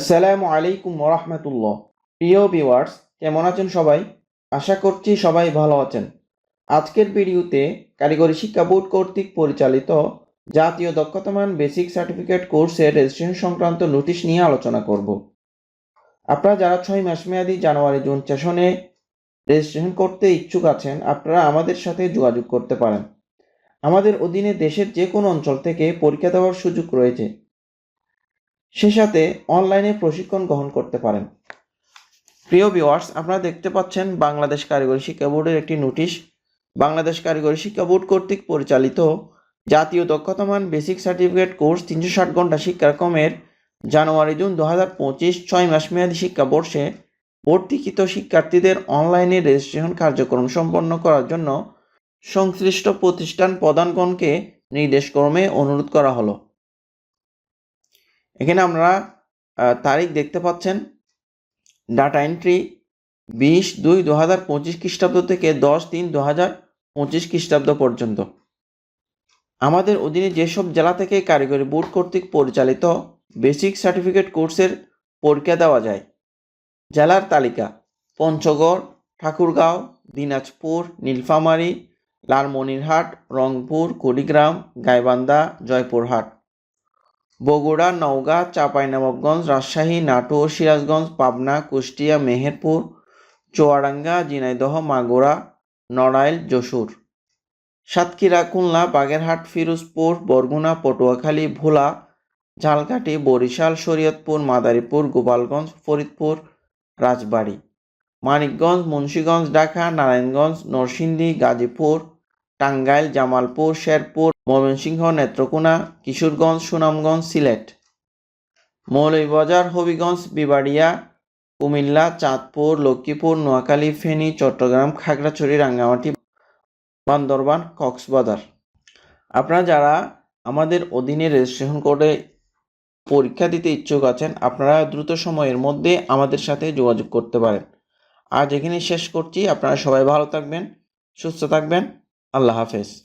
আসসালামু আলাইকুম ওরহমতুল্লাহ প্রিয় ভিউয়ার্স, কেমন আছেন সবাই? আশা করছি সবাই ভালো আছেন। আজকের ভিডিওতে কারিগরি শিক্ষা বোর্ড কর্তৃক পরিচালিত জাতীয় দক্ষতামান বেসিক সার্টিফিকেট কোর্সের রেজিস্ট্রেশন সংক্রান্ত নোটিশ নিয়ে আলোচনা করব। আপনারা যারা ছয় মাস মেয়াদি জানুয়ারি জুন সেশনে রেজিস্ট্রেশন করতে ইচ্ছুক আছেন, আপনারা আমাদের সাথে যোগাযোগ করতে পারেন। আমাদের অধীনে দেশের যে কোনো অঞ্চল থেকে পরীক্ষা দেওয়ার সুযোগ রয়েছে। সে সাথে অনলাইনে প্রশিক্ষণ গ্রহণ করতে পারেন। প্রিয় ভিওয়ার্স আপনারা দেখতে পাচ্ছেন বাংলাদেশ কারিগরি শিক্ষা বোর্ডের একটি নোটিশ। বাংলাদেশ কারিগরি শিক্ষা বোর্ড কর্তৃক পরিচালিত জাতীয় দক্ষতামান বেসিক সার্টিফিকেট কোর্স তিনশো ষাট ঘণ্টা শিক্ষাক্রমের জানুয়ারি জুন দু হাজার পঁচিশ ছয় মাস মেয়াদী শিক্ষাবর্ষে ভর্তিকৃত শিক্ষার্থীদের অনলাইনে রেজিস্ট্রেশন কার্যক্রম সম্পন্ন করার জন্য সংশ্লিষ্ট প্রতিষ্ঠান প্রধানগণকে নির্দেশক্রমে অনুরোধ করা হলো। এখানে আমরা তারিখ দেখতে পাচ্ছেন। ডাটা এন্ট্রি বিশ দুই দু হাজার পঁচিশ খ্রিস্টাব্দ থেকে দশ তিন দু হাজার পঁচিশ খ্রিস্টাব্দ পর্যন্ত। আমাদের অধীনে যেসব জেলা থেকে কারিগরি বোর্ড কর্তৃক পরিচালিত বেসিক সার্টিফিকেট কোর্সের পরীক্ষা দেওয়া যায়, জেলার তালিকা পঞ্চগড়, ঠাকুরগাঁও, দিনাজপুর, নীলফামারী, লালমনিরহাট, রংপুর, কুড়িগ্রাম, গাইবান্ধা, জয়পুরহাট। বগুড়া, নওগাঁ, চাঁপাইনবাবগঞ্জ, রাজশাহী, নাটোর, সিরাজগঞ্জ, পাবনা, কুষ্টিয়া, মেহেরপুর, চুয়াডাঙ্গা, ঝিনাইদহ, মাগুরা, নড়াইল, যশোর। সাতক্ষীরা, খুলনা, বাগেরহাট, ফিরোজপুর, বরগুনা, পটুয়াখালী, ভোলা, ঝালকাঠি, বরিশাল, শরীয়তপুর, মাদারীপুর, গোপালগঞ্জ, ফরিদপুর, রাজবাড়ী। মানিকগঞ্জ, মুন্সীগঞ্জ, ঢাকা, নারায়ণগঞ্জ, নরসিংদী, গাজীপুর, টাঙ্গাইল, জামালপুর, শেরপুর ময়মনসিংহ, নেত্রকোনা, কিশোরগঞ্জ, সুনামগঞ্জ, সিলেট। মৌলভীবাজার, হবিগঞ্জ, বিবাড়িয়া, কুমিল্লা, চাঁদপুর, লক্ষ্মীপুর, নোয়াখালী, ফেনী, চট্টগ্রাম, খাগড়াছড়ি, রাঙ্গামাটি, বান্দরবান, কক্সবাজার। আপনারা যারা আমাদের অধীনে রেজিস্ট্রেশন করে পরীক্ষা দিতে ইচ্ছুক আছেন, আপনারা দ্রুত সময়ের মধ্যে আমাদের সাথে যোগাযোগ করতে পারেন। আজ এখানে শেষ করছি। আপনারা সবাই ভালো থাকবেন, সুস্থ থাকবেন। আল্লাহ হাফেজ।